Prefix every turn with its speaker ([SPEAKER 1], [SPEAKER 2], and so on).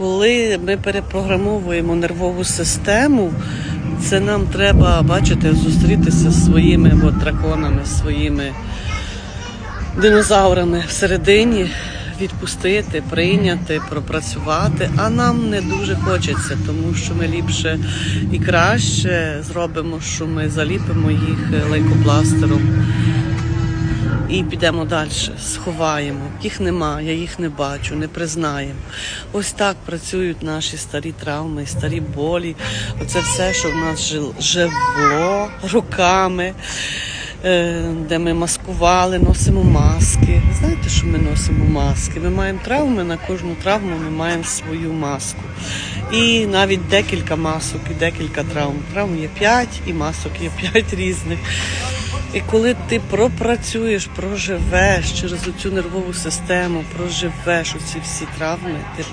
[SPEAKER 1] коли ми перепрограмовуємо нервову систему, це нам треба, бачите, зустрітися з своїми от, драконами, своїми динозаврами всередині, відпустити, прийняти, пропрацювати. А нам не дуже хочеться, тому що ми ліпше і краще зробимо, що ми заліпимо їх лейкопластером і підемо далі, сховаємо. Їх нема, я їх не бачу, не признаємо. Ось так працюють наші старі травми, старі болі. Оце все, що в нас жил- живло руками, е, де ми маскували, носимо маски. Знаєте, що ми носимо маски? Ми маємо травми, на кожну травму ми маємо свою маску. І навіть декілька масок і декілька травм. Травм є п'ять і масок є п'ять різних. І коли ти пропрацюєш, проживеш через цю нервову систему, проживеш оці всі травми, ти